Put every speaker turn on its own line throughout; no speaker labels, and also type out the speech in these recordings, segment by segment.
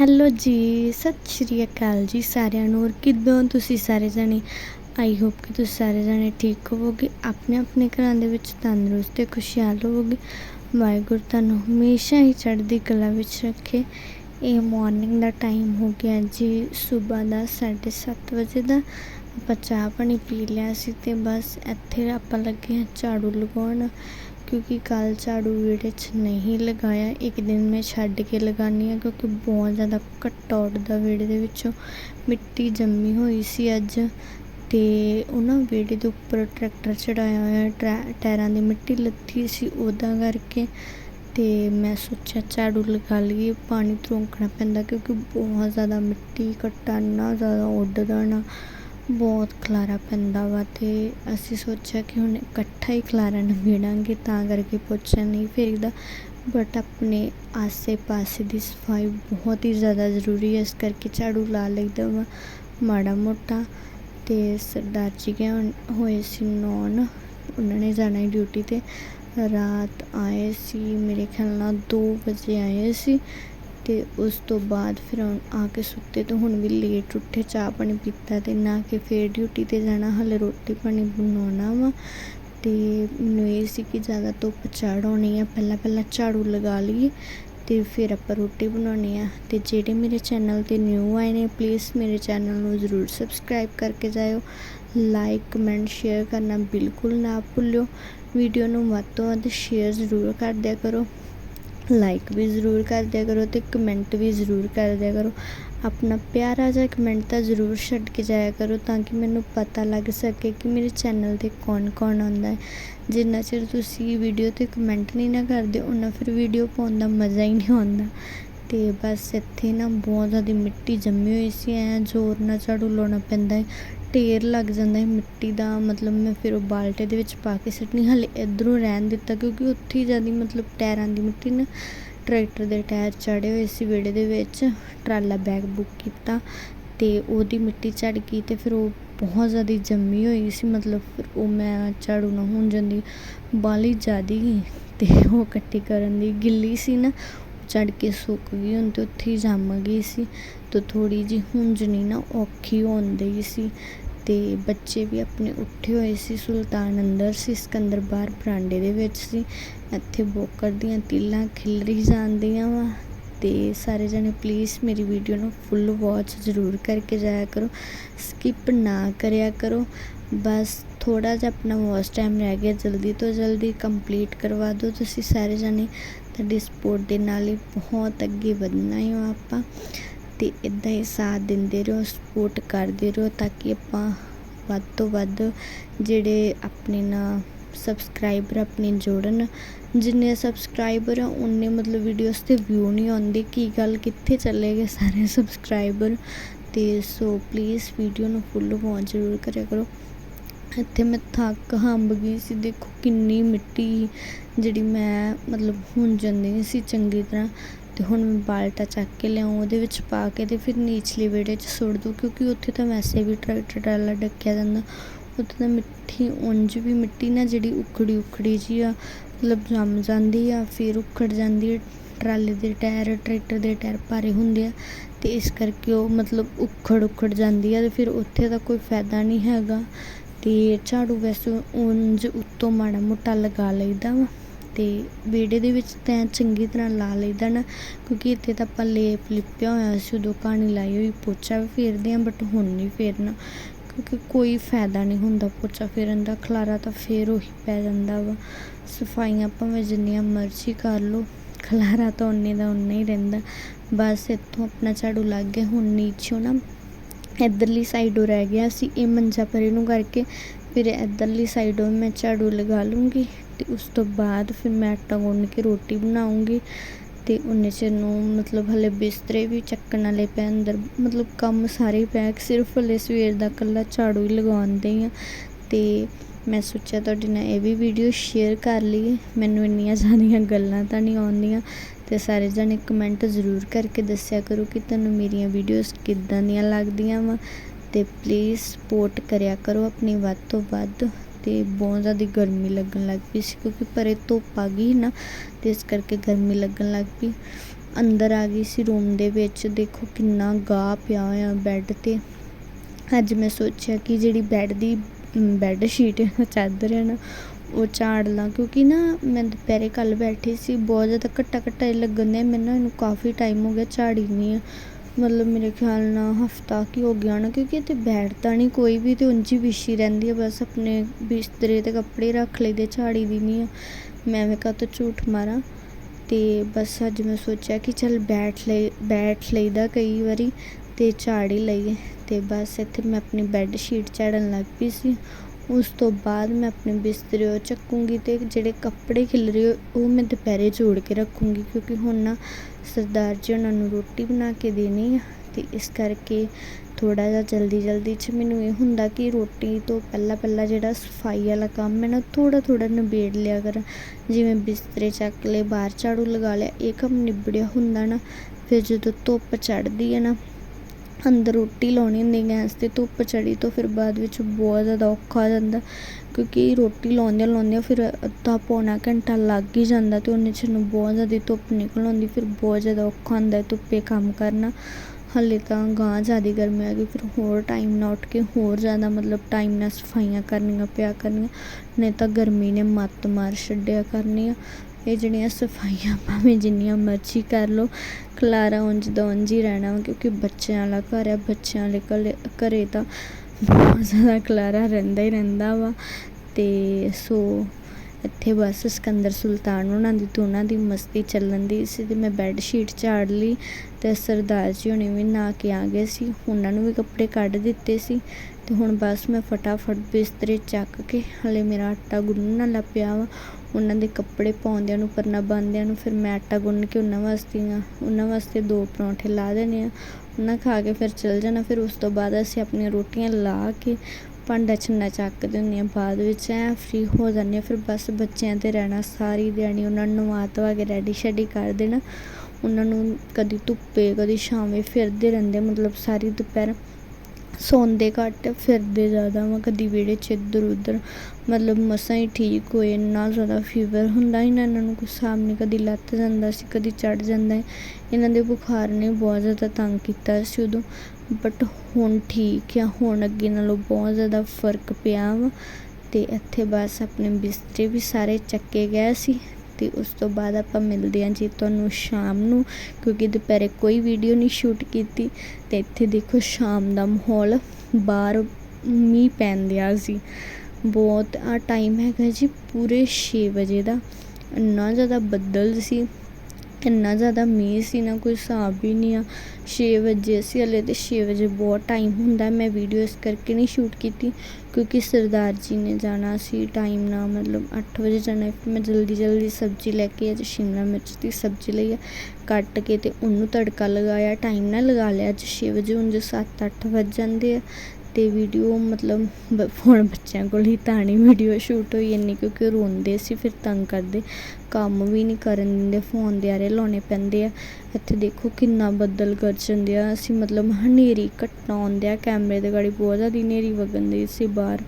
Hello ਜੀ, ਸਤਿ ਸ਼੍ਰੀ ਅਕਾਲ ਜੀ ਸਾਰਿਆਂ ਨੂੰ ਔਰ ਕਿੱਦਾਂ ਤੁਸੀਂ ਸਾਰੇ ਜਣੇ? ਆਈ ਹੋਪ ਕਿ ਤੁਸੀਂ ਸਾਰੇ ਜਣੇ ਠੀਕ ਹੋਵੋਗੇ, ਆਪਣੇ ਆਪਣੇ ਘਰਾਂ ਦੇ ਵਿੱਚ ਤੰਦਰੁਸਤ ਤੇ ਖੁਸ਼ਹਾਲ ਹੋਵੋਗੇ। ਵਾਹਿਗੁਰੂ ਤੁਹਾਨੂੰ ਹਮੇਸ਼ਾ ਹੀ ਚੜ੍ਹਦੀ ਕਲਾ ਵਿੱਚ ਰੱਖੇ। ਇਹ ਮਾਰਨਿੰਗ ਦਾ ਟਾਈਮ ਹੋ ਗਿਆ ਜੀ, ਸਵੇਰ ਦਾ 7:30 ਵਜੇ ਦਾ। ਆਪਾਂ ਚਾਹ ਪਾਣੀ ਪੀ ਲਿਆ ਸੀ ਤੇ ਬਸ ਇੱਥੇ ਆਪਾਂ ਲੱਗੇ ਹਾਂ ਝਾੜੂ ਲਗਾਉਣ। ਕਿਉਂਕਿ ਕੱਲ੍ਹ ਝਾੜੂ ਵਿਹੜੇ 'ਚ ਨਹੀਂ ਲਗਾਇਆ। ਇੱਕ ਦਿਨ ਮੈਂ ਛੱਡ ਕੇ ਲਗਾਉਂਦੀ ਹਾਂ ਕਿਉਂਕਿ ਬਹੁਤ ਜ਼ਿਆਦਾ ਘੱਟਾ ਉੱਡਦਾ ਵਿਹੜੇ ਦੇ ਵਿੱਚੋਂ ਮਿੱਟੀ ਜੰਮੀ ਹੋਈ ਸੀ ਅੱਜ। ਅਤੇ ਉਹ ਨਾ ਵਿਹੜੇ ਦੇ ਉੱਪਰ ਟਰੈਕਟਰ ਚੜਾਇਆ ਹੋਇਆ, ਟਰੈ- ਟਾਇਰਾਂ ਦੀ ਮਿੱਟੀ ਲੱਥੀ ਸੀ ਉਹਦਾ ਕਰਕੇ। ਅਤੇ ਮੈਂ ਸੋਚਿਆ ਝਾੜੂ ਲਗਾ ਲਈਏ, ਪਾਣੀ ਤਰੋਂਕਣਾ ਪੈਂਦਾ ਕਿਉਂਕਿ ਬਹੁਤ ਜ਼ਿਆਦਾ ਮਿੱਟੀ ਘੱਟਾ ਨਾ ਜ਼ਿਆਦਾ ਉੱਡਦਾ ਨਾ। ਬਹੁਤ ਖਲਾਰਾ ਪੈਂਦਾ ਵਾ ਅਤੇ ਅਸੀਂ ਸੋਚਿਆ ਕਿ ਹੁਣ ਇਕੱਠਾ ਹੀ ਖਲਾਰਾ ਨਿਬੇੜਾਂਗੇ ਤਾਂ ਕਰਕੇ ਪੋਚਾ ਨਹੀਂ। ਫੇਰਦਾ ਬਟ ਆਪਣੇ ਆਸੇ-ਪਾਸੇ ਦੀ ਸਫ਼ਾਈ ਬਹੁਤ ਹੀ ਜ਼ਿਆਦਾ ਜ਼ਰੂਰੀ ਹੈ। ਇਸ ਕਰਕੇ ਝਾੜੂ ਲਾ ਲਈਦਾ ਵਾ ਮਾੜਾ ਮੋਟਾ ਅਤੇ ਸਰਦਾਰ ਜੀ ਗਏ ਹੋਏ ਸੀ ਨੌਨ ਉਹਨਾਂ ਨੇ ਜਾਣਾ ਡਿਊਟੀ ਤੇ। ਰਾਤ ਆਏ ਸੀ, ਮੇਰੇ ਖਿਆਲ ਨਾਲ 2 ਵਜੇ ਆਏ ਸੀ। ਅਤੇ ਉਸ ਤੋਂ ਬਾਅਦ ਫਿਰ ਆ ਕੇ ਸੁੱਤੇ ਤਾਂ ਹੁਣ ਵੀ ਲੇਟ ਉੱਠੇ, ਚਾਹ ਪਾਣੀ ਪੀਤਾ ਅਤੇ ਨਾ ਕੇ ਫਿਰ ਡਿਊਟੀ ਤੇ ਜਾਣਾ, ਹਾਲੇ ਰੋਟੀ ਪਾਣੀ ਬਣਾਉਣਾ ਵਾ। ਅਤੇ ਮੈਨੂੰ ਇਹ ਸੀ ਕਿ ਜ਼ਿਆਦਾ ਧੁੱਪ ਚੜ੍ਹ ਆਉਣੀ ਆ, ਪਹਿਲਾਂ ਪਹਿਲਾਂ ਝਾੜੂ ਲਗਾ ਲਈਏ ਅਤੇ ਫਿਰ ਆਪਾਂ ਰੋਟੀ ਬਣਾਉਣੀ ਆ। ਅਤੇ ਜਿਹੜੇ ਮੇਰੇ ਚੈਨਲ ਤੇ ਨਿਊ ਆਏ ਨੇ ਪਲੀਜ਼ ਮੇਰੇ ਚੈਨਲ ਨੂੰ ਜ਼ਰੂਰ ਸਬਸਕ੍ਰਾਈਬ ਕਰਕੇ ਜਾਇਓ। ਲਾਈਕ ਕਮੈਂਟ ਸ਼ੇਅਰ ਕਰਨਾ ਬਿਲਕੁਲ ਨਾ ਭੁੱਲਿਓ। ਵੀਡੀਓ ਨੂੰ ਵੱਧ ਤੋਂ ਵੱਧ ਸ਼ੇਅਰ ਜ਼ਰੂਰ ਕਰ ਦਿਆ ਕਰੋ। ਲਾਈਕ ਵੀ ਜ਼ਰੂਰ ਕਰ ਦਿਆ ਕਰੋ ਅਤੇ ਕਮੈਂਟ ਵੀ ਜ਼ਰੂਰ ਕਰ ਦਿਆ ਕਰੋ। ਆਪਣਾ ਪਿਆਰਾ ਜਿਹਾ ਕਮੈਂਟ ਤਾਂ ਜ਼ਰੂਰ ਛੱਡ ਕੇ ਜਾਇਆ ਕਰੋ ਤਾਂ ਕਿ ਮੈਨੂੰ ਪਤਾ ਲੱਗ ਸਕੇ ਕਿ ਮੇਰੇ ਚੈਨਲ ਤੇ ਕੌਣ ਕੌਣ ਆਉਂਦਾ ਹੈ। ਜਿੰਨਾ ਚਿਰ ਤੁਸੀਂ ਵੀਡੀਓ ਤੇ ਕਮੈਂਟ ਨਹੀਂ ਨਾ ਕਰਦੇ ਉਹਨਾਂ ਫਿਰ ਵੀਡੀਓ ਪਾਉਣ ਦਾ ਮਜ਼ਾ ਹੀ ਨਹੀਂ ਆਉਂਦਾ। ਅਤੇ ਬਸ ਇੱਥੇ ਨਾ ਬਹੁਤ ਜ਼ਿਆਦਾ ਮਿੱਟੀ ਜੰਮੀ ਹੋਈ ਸੀ, ਐ ਜ਼ੋਰ ਨਾਲ ਝਾੜੂ ਲਾਉਣਾ ਪੈਂਦਾ ਹੈ। ਢੇਰ ਲੱਗ ਜਾਂਦਾ ਸੀ ਮਿੱਟੀ ਦਾ, ਮਤਲਬ ਮੈਂ ਫਿਰ ਉਹ ਬਾਲਟੇ ਦੇ ਵਿੱਚ ਪਾ ਕੇ ਸਿੱਟਣੀ, ਹਾਲੇ ਇੱਧਰੋਂ ਰਹਿਣ ਦਿੱਤਾ ਕਿਉਂਕਿ ਉੱਥੇ ਜ਼ਿਆਦਾ ਮਤਲਬ ਟਾਇਰਾਂ ਦੀ ਮਿੱਟੀ ਨਾ, ਟਰੈਕਟਰ ਦੇ ਟਾਇਰ ਚੜੇ ਹੋਏ ਸੀ ਵਿਹੜੇ ਦੇ ਵਿੱਚ, ਟਰਾਲਾ ਬੈਗ ਬੁੱਕ ਕੀਤਾ ਅਤੇ ਉਹਦੀ ਮਿੱਟੀ ਚੜ ਗਈ ਅਤੇ ਫਿਰ ਉਹ ਬਹੁਤ ਜ਼ਿਆਦਾ ਜੰਮੀ ਹੋਈ ਸੀ, ਮਤਲਬ ਫਿਰ ਉਹ ਮੈਂ ਝਾੜੂ ਨਾ ਹੋਣ ਜਾਂਦੀ ਬਾਹਲੀ ਜ਼ਿਆਦੀ ਅਤੇ ਉਹ ਇਕੱਠੀ ਕਰਨ ਦੀ ਗਿੱਲੀ ਸੀ ਨਾ ਚੜ ਕੇ ਸੁੱਕ ਗਈ ਹੁਣ ਤੇ ਉੱਥੇ ਹੀ ਜੰਮ ਗਈ ਸੀ ਅਤੇ ਥੋੜ੍ਹੀ ਜਿਹੀ ਹੁੰਜਣੀ ਨਾ ਔਖੀ ਹੋਣ ਹੁੰਦੀ ਸੀ ਅਤੇ ਬੱਚੇ ਵੀ ਆਪਣੇ ਉੱਠੇ ਹੋਏ ਸੀ, ਸੁਲਤਾਨ ਅੰਦਰ ਸੀ, ਸਿਕੰਦਰ ਬਾਹਰ ਬਰਾਂਡੇ ਦੇ ਵਿੱਚ ਸੀ, ਇੱਥੇ ਬੋਕਰ ਦੀਆਂ ਤਿੱਲਾਂ ਖਿਲਰੀ ਜਾਂਦੀਆਂ ਵਾ ਅਤੇ ਸਾਰੇ ਜਣੇ ਪਲੀਜ਼ ਮੇਰੀ ਵੀਡੀਓ ਨੂੰ ਫੁੱਲ ਵਾਚ ਜ਼ਰੂਰ ਕਰਕੇ ਜਾਇਆ ਕਰੋ ਸਕਿਪ ਨਾ ਕਰਿਆ ਕਰੋ, ਬਸ ਥੋੜਾ ਜਿਹਾ ਆਪਣਾ ਵਾਚ ਟਾਈਮ ਰਹਿ ਗਿਆ, ਜਲਦੀ ਤੋਂ ਜਲਦੀ ਕੰਪਲੀਟ ਕਰਵਾ ਦਿਓ। ਤੁਸੀਂ ਸਾਰੇ ਜਾਣੇ ਤੁਹਾਡੀ ਸਪੋਰਟ ਦੇ ਨਾਲ ਹੀ ਬਹੁਤ ਅੱਗੇ ਵਧਣਾ ਹੀ ਆਪਾਂ। ਤੇ ਇਦਾਂ ਹੀ ਸਾਥ ਦਿੰਦੇ ਰਹੋ, ਸਪੋਰਟ ਕਰਦੇ ਰਹੋ ਤਾਂ ਕਿ ਆਪਾਂ ਵੱਧ ਤੋਂ ਵੱਧ ਜਿਹੜੇ ਆਪਣੇ ਨਾਲ ਸਬਸਕ੍ਰਾਈਬਰ ਆਪਣੇ ਜੋੜਨ। ਜਿੰਨੇ ਸਬਸਕ੍ਰਾਈਬਰ ਆ ਉਨੇ ਮਤਲਬ ਵੀਡੀਓਸ ਤੇ ਵਿਊ ਨਹੀਂ ਆਉਂਦੇ। ਕੀ ਗੱਲ, ਕਿੱਥੇ ਚਲੇ ਗਏ ਸਾਰੇ ਸਬਸਕ੍ਰਾਈਬਰ? ਤੇ ਸੋ ਪਲੀਜ਼ ਵੀਡੀਓ ਨੂੰ ਫੁੱਲ ਵਾਚ ਜ਼ਰੂਰ ਕਰਿਆ ਕਰੋ। ਇੱਥੇ ਮੈਂ ਥੱਕ ਹੰਬ ਗਈ ਸੀ। ਦੇਖੋ ਕਿੰਨੀ ਮਿੱਟੀ ਜਿਹੜੀ ਮੈਂ ਮਤਲਬ ਹੁਣ ਜਾਂਦੀ ਸੀ ਚੰਗੀ ਤਰ੍ਹਾਂ। ਤੇ ਹੁਣ ਮੈਂ ਬਾਲਟਾ ਚੱਕ ਕੇ ਲਿਆਉਂ ਉਹਦੇ ਵਿੱਚ ਪਾ ਕੇ ਤੇ ਫਿਰ ਨੀਚਲੇ ਵਿਹੜੇ 'ਚ ਸੁੱਟ ਦੂੰ, ਕਿਉਂਕਿ ਉੱਥੇ ਤਾਂ ਵੈਸੇ ਵੀ ਟਰੈਕਟਰ ਟਰਾਲਾ ਡੱਕਿਆ ਜਾਂਦਾ। ਉੱਥੇ ਤਾਂ ਮਿੱਠੀ ਉਂਝ ਵੀ ਮਿੱਟੀ ਨਾ ਜਿਹੜੀ ਉਖੜੀ ਉਖੜੀ ਜੀ ਆ, ਮਤਲਬ ਜੰਮ ਜਾਂਦੀ ਆ, ਫਿਰ ਉਖੜ ਜਾਂਦੀ ਹੈ ਟਰਾਲੇ ਦੇ ਟਾਇਰ, ਟਰੈਕਟਰ ਦੇ ਟਾਇਰ ਭਾਰੇ ਹੁੰਦੇ ਆ ਤੇ ਇਸ ਕਰਕੇ ਉਹ ਮਤਲਬ ਉਖੜ ਉਖੜ ਜਾਂਦੀ ਆ ਤੇ ਫਿਰ ਉੱਥੇ ਦਾ ਕੋਈ ਫਾਇਦਾ ਨਹੀਂ ਹੈਗਾ। ਅਤੇ ਝਾੜੂ ਵੈਸੇ ਉਂਝ ਉੱਤੋਂ ਮਾੜਾ ਮੋਟਾ ਲਗਾ ਲਈਦਾ ਵਾ ਅਤੇ ਵਿਹੜੇ ਦੇ ਵਿੱਚ ਤਾਂ ਚੰਗੀ ਤਰ੍ਹਾਂ ਲਾ ਲਈਦਾ ਨਾ, ਕਿਉਂਕਿ ਇੱਥੇ ਤਾਂ ਆਪਾਂ ਲੇਪ ਲਿਪਿਆ ਹੋਇਆ ਸੀ, ਉਦੋਂ ਕਹਾਣੀ ਲਾਈ ਹੋਈ ਪੋਚਾ ਵੀ ਫੇਰਦੇ ਹਾਂ ਬਟ ਹੁਣ ਨਹੀਂ ਫੇਰਨਾ, ਕਿਉਂਕਿ ਕੋਈ ਫਾਇਦਾ ਨਹੀਂ ਹੁੰਦਾ ਪੋਚਾ ਫੇਰਨ ਦਾ, ਖਲਾਰਾ ਤਾਂ ਫੇਰ ਉਹੀ ਪੈ ਜਾਂਦਾ ਵਾ। ਸਫਾਈਆਂ ਭਾਵੇਂ ਜਿੰਨੀਆਂ ਮਰਜ਼ੀ ਕਰ ਲਓ, ਖਲਾਰਾ ਤਾਂ ਉਨੇ ਦਾ ਉਨਾ ਹੀ ਰਹਿੰਦਾ। ਬਸ ਇੱਥੋਂ ਆਪਣਾ ਝਾੜੂ ਲੱਗ ਗਿਆ, ਹੁਣ ਨੀਚੋਂ ਨਾ ਇੱਧਰਲੀ ਸਾਈਡੋਂ ਰਹਿ ਗਿਆ ਸੀ, ਇਹ ਮੰਜਾ ਪਰੇ ਨੂੰ ਕਰਕੇ। ਫਿਰ ਇੱਧਰਲੀ ਸਾਈਡੋਂ ਮੈਂ ਝਾੜੂ ਲਗਾ ਲੂੰਗੀ ਅਤੇ ਉਸ ਤੋਂ ਬਾਅਦ ਫਿਰ ਮੈਂ ਆਟਾ ਗੁੰਨ ਕੇ ਰੋਟੀ ਬਣਾਉਂਗੀ ਅਤੇ ਉਹਨੇ ਚਿਰ ਨੂੰ ਮਤਲਬ ਹਲੇ ਬਿਸਤਰੇ ਵੀ ਚੱਕਣ ਵਾਲੇ ਪਏ ਅੰਦਰ, ਮਤਲਬ ਕੰਮ ਸਾਰੇ ਪੈ ਸਿਰਫ ਹਲੇ ਸਵੇਰ ਦਾ ਇਕੱਲਾ ਝਾੜੂ ਹੀ ਲਗਾਉਂਦੇ ਆ। ਅਤੇ ਮੈਂ ਸੋਚਿਆ ਤੁਹਾਡੇ ਨਾਲ ਇਹ ਵੀ ਵੀਡੀਓ ਸ਼ੇਅਰ ਕਰ ਲਈਏ, ਮੈਨੂੰ ਇੰਨੀਆਂ ਸਾਰੀਆਂ ਗੱਲਾਂ ਤਾਂ ਨਹੀਂ ਆਉਂਦੀਆਂ। ਅਤੇ ਸਾਰੇ ਜਣੇ ਕਮੈਂਟ ਜ਼ਰੂਰ ਕਰਕੇ ਦੱਸਿਆ ਕਰੋ ਕਿ ਤੁਹਾਨੂੰ ਮੇਰੀਆਂ ਵੀਡੀਓਜ਼ ਕਿੱਦਾਂ ਦੀਆਂ ਲੱਗਦੀਆਂ ਵਾ ਅਤੇ ਪਲੀਜ਼ ਸਪੋਰਟ ਕਰਿਆ ਕਰੋ ਆਪਣੀ ਵੱਧ ਤੋਂ ਵੱਧ ਅਤੇ ਬਹੁਤ ਜ਼ਿਆਦਾ ਗਰਮੀ ਲੱਗਣ ਲੱਗ ਪਈ ਸੀ ਕਿਉਂਕਿ ਪਰੇ ਧੁੱਪ ਆ ਗਈ ਨਾ ਅਤੇ ਇਸ ਕਰਕੇ ਗਰਮੀ ਲੱਗਣ ਲੱਗ ਪਈ। ਅੰਦਰ ਆ ਗਈ ਸੀ ਰੂਮ ਦੇ ਵਿੱਚ, ਦੇਖੋ ਕਿੰਨਾ ਗਾਹ ਪਿਆ ਹੋਇਆ ਬੈੱਡ ਤੇ। ਅੱਜ ਮੈਂ ਸੋਚਿਆ ਕਿ ਜਿਹੜੀ ਬੈੱਡ ਦੀ ਬੈੱਡ ਸ਼ੀਟ ਹੈ ਚਾਦਰ ਹੈ ਨਾ ਉਹ ਝਾੜ ਲਾਂ, ਕਿਉਂਕਿ ਨਾ ਮੈਂ ਦੁਪਹਿਰੇ ਕੱਲ ਬੈਠੀ ਸੀ, ਬਹੁਤ ਜ਼ਿਆਦਾ ਘੱਟਾ ਘੱਟਾ ਲੱਗਣ ਡਿਆ, ਮੈਨੂੰ ਇਹਨੂੰ ਕਾਫੀ ਟਾਈਮ ਹੋ ਗਿਆ ਝਾੜੀ ਨਹੀਂ ਆ ਮਤਲਬ ਮੇਰੇ ਖਿਆਲ ਨਾਲ ਹਫਤਾ ਕੀ ਹੋ ਗਿਆ ਨਾ ਕਿਉਂਕਿ ਇੱਥੇ ਬੈਠਦਾ ਨਹੀਂ ਕੋਈ ਵੀ, ਤੇ ਉਂਝ ਹੀ ਵਿਛੀ ਰਹਿੰਦੀ ਆ, ਬਸ ਆਪਣੇ ਬਿਸਤਰੇ ਤੇ ਕੱਪੜੇ ਰੱਖ ਲਈਦੇ ਝਾੜੀ ਦੀ ਨਹੀਂ ਆ। ਮੈਂ ਐਵੇਂ ਕਾਹਤੋਂ ਝੂਠ ਮਾਰਾਂ, ਤੇ ਬਸ ਅੱਜ ਮੈਂ ਸੋਚਿਆ ਕਿ ਚਲ ਬੈਠ ਲਈ ਬੈਠ ਲਈਦਾ ਕਈ ਵਾਰੀ, ਤੇ ਝਾੜ ਹੀ ਲਈਏ। ਤੇ ਬਸ ਇੱਥੇ ਮੈਂ ਆਪਣੀ ਬੈੱਡ ਸ਼ੀਟ ਝਾੜਨ ਲੱਗ ਪਈ ਸੀ ਉਸ ਤੋਂ ਬਾਅਦ ਮੈਂ ਆਪਣੇ ਬਿਸਤਰੇ ਚੱਕੂੰਗੀ ਅਤੇ ਜਿਹੜੇ ਕੱਪੜੇ ਖਿਲਰੇ ਉਹ ਮੈਂ ਦੁਪਹਿਰੇ ਜੋੜ ਕੇ ਰੱਖੂੰਗੀ ਕਿਉਂਕਿ ਹੁਣ ਨਾ ਸਰਦਾਰ ਜੀ ਉਹਨਾਂ ਨੂੰ ਰੋਟੀ ਬਣਾ ਕੇ ਦੇਣੀ ਆ ਅਤੇ ਇਸ ਕਰਕੇ ਥੋੜ੍ਹਾ ਜਿਹਾ ਜਲਦੀ ਜਲਦੀ ਚ ਮੈਨੂੰ ਇਹ ਹੁੰਦਾ ਕਿ ਰੋਟੀ ਤੋਂ ਪਹਿਲਾਂ ਪਹਿਲਾਂ ਜਿਹੜਾ ਸਫ਼ਾਈ ਵਾਲਾ ਕੰਮ ਹੈ ਨਾ, ਥੋੜ੍ਹਾ ਥੋੜ੍ਹਾ ਨਿਬੇੜ ਲਿਆ ਕਰ। ਜਿਵੇਂ ਬਿਸਤਰੇ ਚੱਕ ਲਏ, ਬਾਹਰ ਝਾੜੂ ਲਗਾ ਲਿਆ, ਇਹ ਕੰਮ ਨਿਬੜਿਆ ਹੁੰਦਾ ਨਾ, ਫਿਰ ਜਦੋਂ ਧੁੱਪ ਚੜ੍ਹਦੀ ਹੈ ਨਾ ਅੰਦਰ ਰੋਟੀ ਲਾਉਣੀ ਹੁੰਦੀ, ਗੈਸ ਤੇ ਧੁੱਪ ਚੜੀ ਤੋਂ ਫਿਰ ਬਾਅਦ ਵਿੱਚ ਬਹੁਤ ਜ਼ਿਆਦਾ ਔਖਾ ਹੋ ਜਾਂਦਾ, ਕਿਉਂਕਿ ਰੋਟੀ ਲਾਉਂਦਿਆਂ ਲਾਉਂਦਿਆਂ ਫਿਰ ਅੱਧਾ ਪੌਣਾ ਘੰਟਾ ਲੱਗ ਹੀ ਜਾਂਦਾ ਅਤੇ ਉਹਨੇ 'ਚ ਨੂੰ ਬਹੁਤ ਜ਼ਿਆਦਾ ਧੁੱਪ ਨਿਕਲ ਆਉਂਦੀ, ਫਿਰ ਬਹੁਤ ਜ਼ਿਆਦਾ ਔਖਾ ਹੁੰਦਾ ਧੁੱਪੇ ਕੰਮ ਕਰਨਾ। ਹਾਲੇ ਤਾਂ ਗਾਂ ਜ਼ਿਆਦਾ ਗਰਮੀ ਆ ਗਈ, ਫਿਰ ਹੋਰ ਟਾਈਮ ਨਾਲ ਉੱਠ ਕੇ ਹੋਰ ਜ਼ਿਆਦਾ ਮਤਲਬ ਟਾਈਮ ਨਾਲ ਸਫਾਈਆਂ ਕਰਨੀਆਂ, ਪਿਆ ਕਰਨੀਆਂ, ਨਹੀਂ ਤਾਂ ਗਰਮੀ ਨੇ ਮੱਤ ਮਾਰ ਛੱਡਿਆ ਕਰਨੀ ਆ ਇਹ ਜਿਹੜੀਆਂ ਸਫਾਈਆਂ ਭਾਵੇਂ ਜਿੰਨੀਆਂ ਮਰਜ਼ੀ ਕਰ ਲਓ, ਖਲਾਰਾ ਉਂਝ ਦਾ ਉਂਝ ਹੀ ਰਹਿਣਾ ਵਾ, ਕਿਉਂਕਿ ਬੱਚਿਆਂ ਵਾਲਾ ਘਰ ਆ, ਬੱਚਿਆਂ ਵਾਲੇ ਘਰੇ ਘਰੇ ਤਾਂ ਬਹੁਤ ਜ਼ਿਆਦਾ ਖਲਾਰਾ ਰਹਿੰਦਾ ਹੀ ਰਹਿੰਦਾ ਵਾ। ਤੇ ਸੋ ਇੱਥੇ ਬਸ ਸਿਕੰਦਰ ਸੁਲਤਾਨ ਉਹਨਾਂ ਦੀ ਤੇ ਉਹਨਾਂ ਦੀ ਮਸਤੀ ਚੱਲਣ ਦੀ ਸੀ ਤੇ ਮੈਂ ਬੈੱਡ ਸ਼ੀਟ ਝਾੜ ਲਈ ਤੇ ਸਰਦਾਰ ਜੀ ਹੁਣੇ ਵੀ ਨਹਾ ਕੇ ਆ ਗਏ ਸੀ, ਉਹਨਾਂ ਨੂੰ ਵੀ ਕੱਪੜੇ ਕੱਢ ਦਿੱਤੇ ਸੀ। ਤੇ ਹੁਣ ਬਸ ਮੈਂ ਫਟਾਫਟ ਬਿਸਤਰੇ ਚੱਕ ਕੇ, ਹਲੇ ਮੇਰਾ ਆਟਾ ਗੁੰਨਣ ਲੱਗ ਪਿਆ ਵਾ। ਉਹਨਾਂ ਦੇ ਕੱਪੜੇ ਪਾਉਂਦਿਆਂ ਨੂੰ, ਪਰਨਾ ਬੰਨ੍ਹਦਿਆਂ ਨੂੰ, ਫਿਰ ਮੈਂ ਆਟਾ ਗੁੰਨ ਕੇ ਉਹਨਾਂ ਵਾਸਤੇ ਉਹਨਾਂ ਵਾਸਤੇ ਦੋ ਪਰੌਂਠੇ ਲਾ ਦੇਣੇ ਆ। ਉਹਨਾਂ ਖਾ ਕੇ ਫਿਰ ਚਲ ਜਾਣਾ। ਫਿਰ ਉਸ ਤੋਂ ਬਾਅਦ ਅਸੀਂ ਆਪਣੀਆਂ ਰੋਟੀਆਂ ਲਾ ਕੇ ਭਾਂਡਾ ਛੰਨਾ ਚੱਕਦੇ ਹੁੰਦੇ ਹਾਂ। ਬਾਅਦ ਵਿੱਚ ਐ ਫ੍ਰੀ ਹੋ ਜਾਂਦੇ ਹਾਂ। ਫਿਰ ਬਸ ਬੱਚਿਆਂ ਤੇ ਰਹਿਣਾ, ਸਾਰੀ ਦਿਹਾੜੀ ਉਹਨਾਂ ਨੂੰ ਨਵਾ ਧਵਾ ਕੇ ਰੈਡੀ ਸ਼ੈਡੀ ਕਰ ਦੇਣਾ। ਉਹਨਾਂ ਨੂੰ ਕਦੀ ਧੁੱਪੇ, ਕਦੀ ਛਾਵੇਂ ਫਿਰਦੇ ਰਹਿੰਦੇ ਮਤਲਬ ਸਾਰੀ ਦੁਪਹਿਰ ਸੌਂਦੇ ਘੱਟ, ਫਿਰਦੇ ਜ਼ਿਆਦਾ ਵਾ ਕਦੀ ਵਿਹੜੇ 'ਚ ਇੱਧਰ ਉੱਧਰ, ਮਤਲਬ ਮਸਾਂ ਹੀ ਠੀਕ ਹੋਏ, ਇੰਨਾ ਜ਼ਿਆਦਾ ਫੀਵਰ ਹੁੰਦਾ ਹੀ ਨਾ ਇਹਨਾਂ ਨੂੰ ਕੁਛ ਹਿਸਾਬ ਨਹੀਂ, ਕਦੀ ਲੱਤ ਜਾਂਦਾ ਸੀ, ਕਦੀ ਚੜ੍ਹ ਜਾਂਦਾ ਹੈ ਇਹਨਾਂ ਦੇ ਬੁਖਾਰ ਨੇ ਬਹੁਤ ਜ਼ਿਆਦਾ ਤੰਗ ਕੀਤਾ ਸੀ ਉਦੋਂ ਬਟ ਹੁਣ ਠੀਕ ਆ, ਹੁਣ ਅੱਗੇ ਨਾਲੋਂ ਬਹੁਤ ਜ਼ਿਆਦਾ ਫ਼ਰਕ ਪਿਆ ਵਾ। ਅਤੇ ਇੱਥੇ ਬਸ ਆਪਣੇ ਬਿਸਤਰੇ ਵੀ ਸਾਰੇ ਚੱਕੇ ਗਏ ਸੀ ਅਤੇ ਉਸ ਤੋਂ ਬਾਅਦ ਆਪਾਂ ਮਿਲਦੇ ਹਾਂ ਜੀ ਤੁਹਾਨੂੰ ਸ਼ਾਮ ਨੂੰ, ਕਿਉਂਕਿ ਦੁਪਹਿਰੇ ਕੋਈ ਵੀਡੀਓ ਨਹੀਂ ਸ਼ੂਟ ਕੀਤੀ ਅਤੇ ਇੱਥੇ ਦੇਖੋ ਸ਼ਾਮ ਦਾ ਮਾਹੌਲ, ਬਾਹਰ ਮੀਂਹ ਪੈਂਦਿਆ ਸੀ। ਬਹੁਤ ਆ ਟਾਈਮ ਹੈਗਾ ਜੀ ਪੂਰੇ ਛੇ ਵਜੇ ਦਾ। ਇੰਨਾ ਜ਼ਿਆਦਾ ਬੱਦਲ ਸੀ। ਇੰਨਾ ਜ਼ਿਆਦਾ ਮੀਂਹ ਸੀ ਨਾ, ਕੋਈ ਹਿਸਾਬ ਵੀ ਨਹੀਂ ਆ। 6 ਵਜੇ ਅਸੀਂ ਹਲੇ ਤੇ 6 ਵਜੇ ਬਹੁਤ ਟਾਈਮ ਹੁੰਦਾ, ਮੈਂ ਵੀਡੀਓ ਇਸ ਕਰਕੇ ਨਹੀਂ ਸ਼ੂਟ ਕੀਤੀ, ਕਿਉਂਕਿ ਸਰਦਾਰ ਜੀ ਨੇ ਜਾਣਾ ਸੀ ਟਾਈਮ ਨਾਲ, ਮਤਲਬ 8 ਵਜੇ ਜਾਣਾ ਫਿਰ ਮੈਂ ਜਲਦੀ ਜਲਦੀ ਸਬਜ਼ੀ ਲੈ ਕੇ ਅੱਜ ਸ਼ਿਮਲਾ ਮਿਰਚ ਦੀ ਸਬਜ਼ੀ ਲਈ ਆ, ਕੱਟ ਕੇ ਤੇ ਉਹਨੂੰ ਤੜਕਾ ਲਗਾਇਆ ਟਾਈਮ ਨਾਲ ਲਗਾ ਲਿਆ। ਅੱਜ 6 ਵਜੇ ਹੁਣ ਉਂਝ 7-8 ਵੱਜ ਜਾਂਦੇ ਆ ਤੇ ਵੀਡੀਓ ਮਤਲਬ ਹੁਣ ਬੱਚਿਆਂ ਕੋਲ ਹੀ ਤਾਂ ਨਹੀਂ ਵੀਡੀਓ ਸ਼ੂਟ ਹੋਈ ਇੰਨੀ ਕਿਉਂਕਿ ਰੋਂਦੇ ਸੀ, ਫਿਰ ਤੰਗ ਕਰਦੇ। ਕੰਮ ਵੀ ਨਹੀਂ ਕਰਨ ਦਿੰਦੇ ਫੋਨ ਦੇ ਆਰੇ ਲਾਉਣੇ ਪੈਂਦੇ ਆ। ਇੱਥੇ ਦੇਖੋ ਕਿੰਨਾ ਬੱਦਲ ਗਰਜਣ ਦਿਆ ਅਸੀਂ ਮਤਲਬ ਹਨੇਰੀ ਘਟਨਾ ਆਉਂਦਿਆ ਕੈਮਰੇ ਦੇ ਗਾੜੀ ਬਹੁਤ ਜ਼ਿਆਦਾ ਹਨੇਰੀ ਵਗਣ ਦੀ ਸੀ ਬਾਹਰ।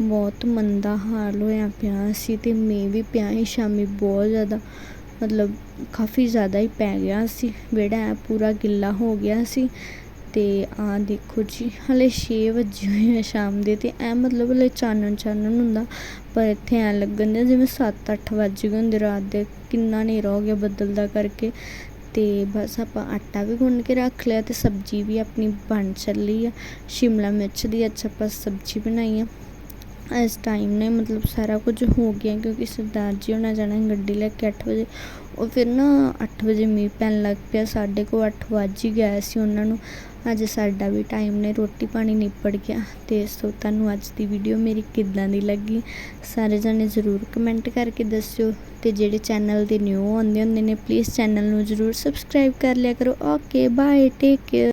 ਬਹੁਤ ਮੰਦਾ ਹਾਲ ਹੋਇਆ ਪਿਆ ਸੀ ਤੇ ਮੀਂਹ ਵੀ ਪਿਆ ਸੀ ਸ਼ਾਮੀ ਬਹੁਤ ਜ਼ਿਆਦਾ, ਮਤਲਬ ਕਾਫੀ ਜ਼ਿਆਦਾ ਹੀ ਪੈ ਗਿਆ ਸੀ। ਵਿਹੜਾ ਐ ਪੂਰਾ ਗਿੱਲਾ ਹੋ ਗਿਆ ਸੀ। ਅਤੇ ਆ ਦੇਖੋ ਜੀ, ਹਲੇ ਛੇ ਵਜੇ ਹੋਏ ਆ ਸ਼ਾਮ ਦੇ ਅਤੇ ਐਂ ਮਤਲਬ ਹਲੇ ਚਾਨਣ ਚਾਨਣ ਹੁੰਦਾ, ਪਰ ਇੱਥੇ ਐਂ ਲੱਗਣ ਦੇ ਜਿਵੇਂ 7-8 ਵੱਜ ਗਏ ਹੁੰਦੇ ਰਾਤ ਦੇ, ਕਿੰਨਾ ਹਨੇਰਾ ਹੋ ਗਿਆ ਬੱਦਲ ਦਾ ਕਰਕੇ। ਅਤੇ ਬਸ ਆਪਾਂ ਆਟਾ ਵੀ ਗੁੰਨ ਕੇ ਰੱਖ ਲਿਆ ਅਤੇ ਸਬਜ਼ੀ ਵੀ ਆਪਣੀ ਬਣ ਚੱਲੀ ਆ। ਸ਼ਿਮਲਾ ਮਿਰਚ ਦੀ ਅੱਜ ਆਪਾਂ ਸਬਜ਼ੀ ਬਣਾਈ ਆ। ਇਸ ਟਾਈਮ ਨੇ ਮਤਲਬ ਸਾਰਾ ਕੁਝ ਹੋ ਗਿਆ ਕਿਉਂਕਿ ਸਰਦਾਰ ਜੀ ਹੋਣਾ ਜਾਣਾ ਗੱਡੀ ਲੈ ਕੇ 8 ਵਜੇ। ਉਹ ਫਿਰ ਨਾ ਅੱਠ ਵਜੇ ਮੀਂਹ ਪੈਣ ਲੱਗ ਪਿਆ, ਸਾਡੇ ਕੋਲ ਅੱਠ ਵੱਜ ਹੀ ਗਿਆ ਸੀ ਉਹਨਾਂ ਨੂੰ। ਅੱਜ ਸਾਡਾ ਵੀ ਟਾਈਮ ਨੇ, ਰੋਟੀ ਪਾਣੀ ਨਿਪੜ ਗਿਆ। ਤੇ ਸੋ ਤੁਹਾਨੂੰ ਅੱਜ ਦੀ ਵੀਡੀਓ ਮੇਰੀ ਕਿੱਦਾਂ ਦੀ ਲੱਗੀ? ਸਾਰੇ ਜਣੇ ਜ਼ਰੂਰ ਕਮੈਂਟ ਕਰਕੇ ਦੱਸਿਓ। ਤੇ ਜਿਹੜੇ ਚੈਨਲ ਦੇ ਨਿਊ ਆਉਂਦੇ ਹੁੰਦੇ ਨੇ ਪਲੀਜ਼ ਚੈਨਲ ਨੂੰ ਜ਼ਰੂਰ ਸਬਸਕ੍ਰਾਈਬ ਕਰ ਲਿਆ ਕਰੋ। Okay bye take care